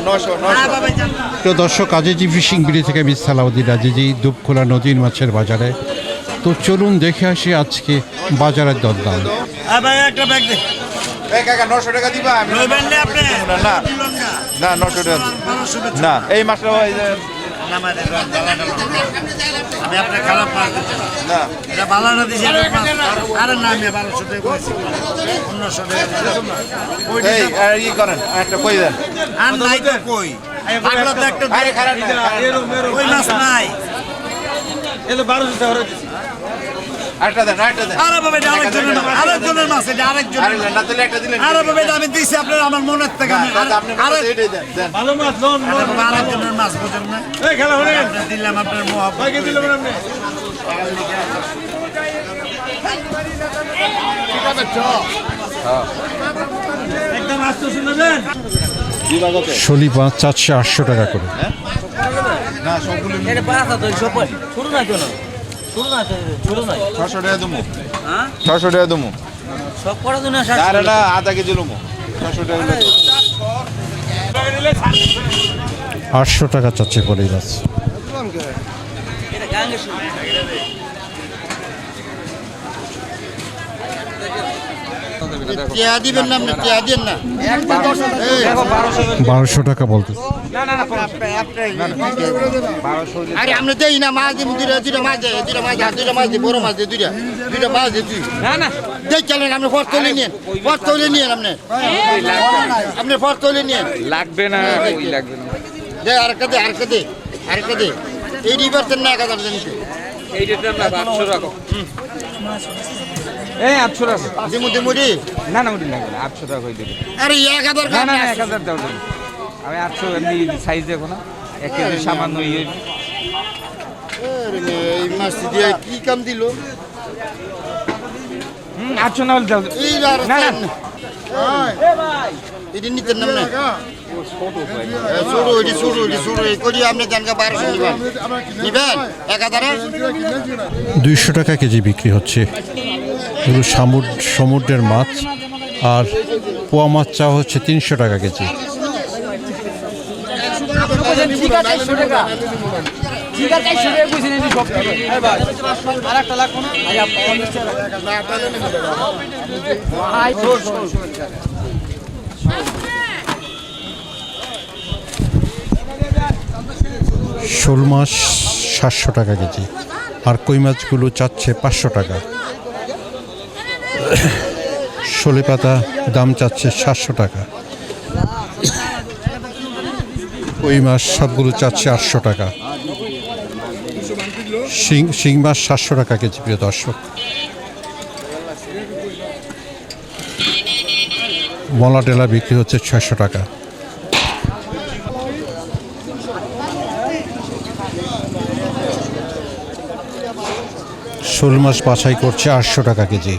নশো নশো প্রিয় দর্শক আজিজি ফিশিং বিড়ি থেকে আমি সালাউদ্দিন আজিজি দুপখোলা নদীর মাছের বাজারে তো চলুন দেখে আসি আজকে বাজারের দরদাম ভাই একটা ব্যাগ দে এই কাকা নশো টাকা দিবা না না, না। দিলেন না। না নশো টাকা ভালো শুভেচ্ছা। না এই মাছটা ওই। আমি আপনার খারাপ মাছ দিচ্ছি না। এটা বালানা দিছি, এটা মাছ। আরে না, আমি বারোশো টাকা কইছি। পনেরোশো টাকা ই করেন একটা কই দেন আর নাই তো কই। একটা আরে খারাপ না কই মাছ নাই। আরেকটা দেন আরেকটা দেন। আরে বাবা, এটা আরেকজনের মাছ, আরেকজনের মাছ, এটা আরেকজনের আরে না তাহলে একটা দিলেন। আরে বাবা, এটা আমি দিছি আপনার আমার মনের থেকে আমি আপনি আরে- এটাই দেন দেন। আরে বাবা, আরেকজনের মাছ বোঝেন না। আপনার দিলাম আপনার মহাব্বত। শলি মাছ চারশো আটশো টাকা করে। সবগুলো পাঁচা শুরু না নাই ছশো টাকা হ্যাঁ? ছশো টাকা দেবো সব করার জন্য ষাট আরে না আধা কেজি লুমো। ছশো টাকা দিলে। আটশো টাকা চাচ্ছে পলি মাছ। এটা গাঙ্গে টিয়া না না আরে আমরা দেই না মাছ দিন দুইটা দুইটা মাছ দেয় দুইটা মাছ দেয় দুইটা মাছ দিই বড় মাছ দিই দুইটা। দুইটা মাছ দিই দুই। না না। দেখ চলেন আপনি ফর তুলে ফর তুলে নিন আপনি। আপনি ফর তুলে লাগবে না ওই লাগবে না। দে এই রিভার্সের না এই আটশো টাকা। দিমু দিমু না না লাগবে আটশো টাকা হয়ে দেবে আরে এক হাজার না না না, এক হাজার দাও। আমি আটশো এমনি সাইজ দেখো না। এক কেজি সামান্য ইয়ে। এই মাছ দিয়ে কি কাম দিল? হুম, আটশো না হলে আর না। এটি নিতেন নাম না। দুইশো টাকা কেজি বিক্রি হচ্ছে। এগুলো সমুদ্রের মাছ। আর পোয়া মাছ চা হচ্ছে তিনশো টাকা কেজি। শোল মাছ সাতশো টাকা কেজি। আর কই মাছগুলো চাচ্ছে পাঁচশো টাকা। শোলে পাতা দাম চাচ্ছে সাতশো টাকা। কই মাছ সবগুলো চাচ্ছে আটশো টাকা। শিং শিং মাছ সাতশো টাকা কেজি, প্রিয় দর্শক। মলা টেলা বিক্রি হচ্ছে ছয়শো টাকা। শোল মাছ বাছাই করছে আটশো টাকা কেজি।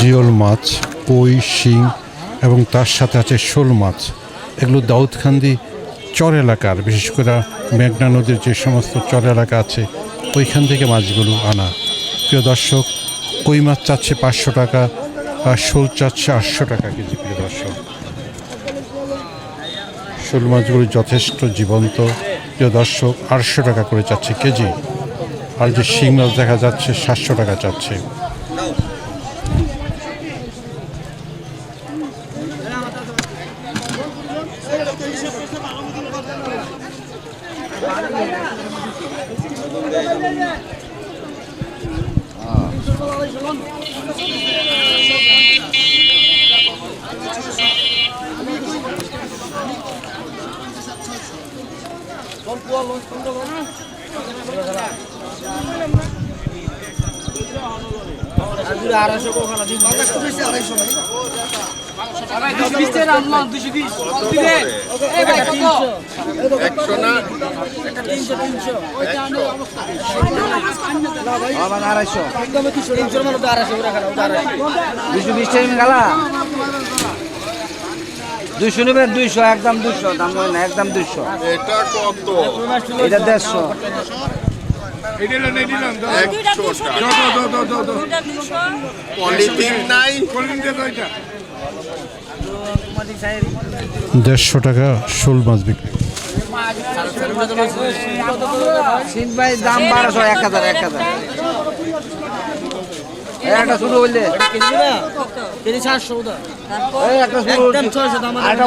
জিওল মাছ, কই, শিং এবং তার সাথে আছে শোল মাছ। এগুলো দাউদখান্দি চর এলাকার, বিশেষ করে মেঘনা নদীর যে সমস্ত চর এলাকা আছে, ওইখান থেকে মাছগুলো আনা। প্রিয় দর্শক, কই মাছ চাচ্ছে পাঁচশো টাকা, আর শোল চাচ্ছে আটশো টাকা কেজি, প্রিয় দর্শক। শোল মাছগুলি যথেষ্ট জীবন্ত, প্রিয় দর্শক, আটশো টাকা করে চাচ্ছে কেজি। আর যে শিং মাছ দেখা যাচ্ছে, সাতশো টাকা চাচ্ছে। Don't go alone, don't go alone. দুশো বিশ টাকা গালা দুইশো নেবেন দুইশো একদম দুইশো। দাম একদম দুইশো এটা দেড়শো। দেড়শো টাকা শোল মাছ বিক্রি। দাম বারোশো এক হাজার এক হাজার। একটা শুরু কেজি একটা শুরু একটা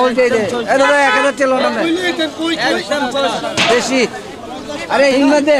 দাদা এক হাজার ছিল না। বেশি। আরে দে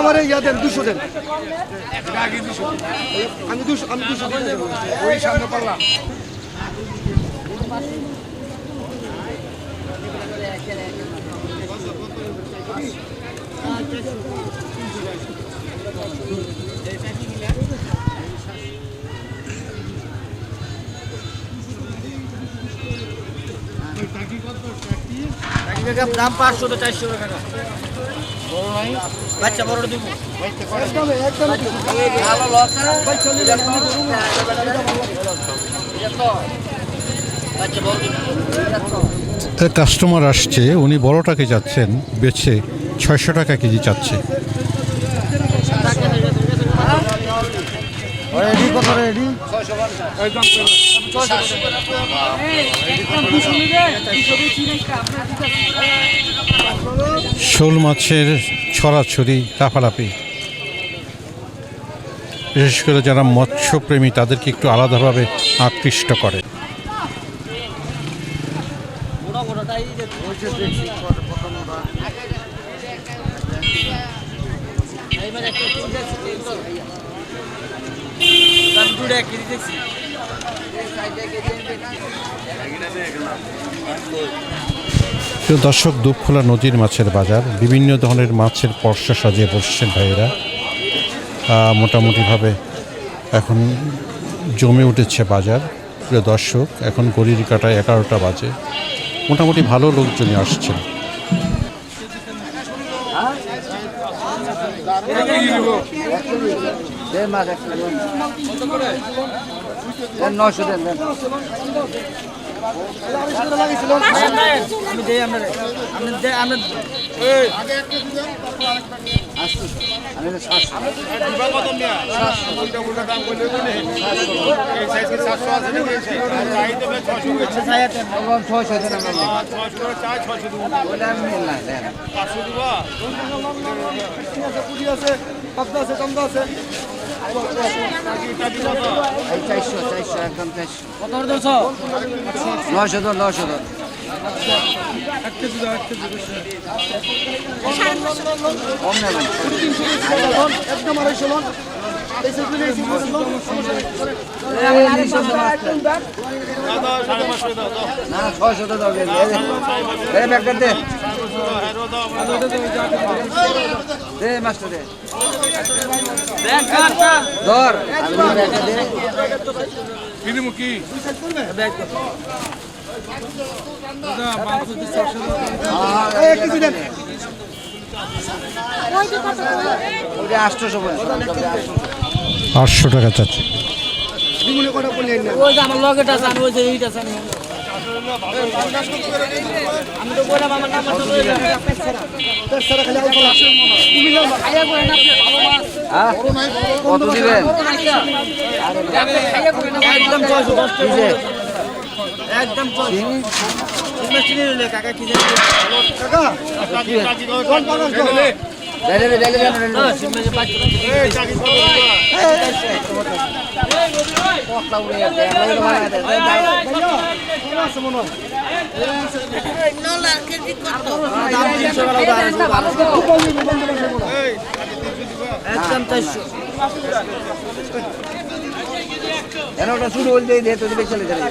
আমার মাছ দুশো দেন। আমি দুশো আমি দাম পাঁচশো তো চারশো টাকা। বাচ্চা বড় দিব। কাস্টমার আসছে উনি বড়টাকে যাচ্ছেন বেছে ছয়শো টাকা কেজি চাচ্ছে। রেডি কত রেডি শোল মাছের ছড়াছড়ি লাফালাফি। বিশেষ করে যারা মৎস্যপ্রেমী তাদেরকে একটু আলাদাভাবে আকৃষ্ট করে। দুটো কেজি দেখছি। প্রিয় দর্শক দুপখোলা নদীর মাছের বাজার বিভিন্ন ধরনের মাছের পর্ষা সাজিয়ে বসছেন ভাইয়েরা। মোটামুটিভাবে এখন জমে উঠেছে বাজার। প্রিয় দর্শক এখন গড়ির কাটায় এগারোটা বাজে। মোটামুটি ভালো লোকজনই আসছেন। দেন মাছ একশো দেন দেন নশো দেন দেন আমি দেই আমরা বলে আমি নিলাম দেন একদম আড়াইশো লন না ছয়শো দাও দে দে মাস্টার দে ধর আমি ব্যাগটা দে এই আটশো টাকা চাচ্ছে। দ্বিগুণে কটা পড়লেন না ওই যে আমার লগেট আছে আমি ওই যে এইটা আছে আমি আমি তো কত দিবেন? একদম ছয়শো দশ? একদম কাকা কি কাকা মনে হয়। একদম চারশো এনে ওটা শুরু হইলে দে তো চলে যাবে।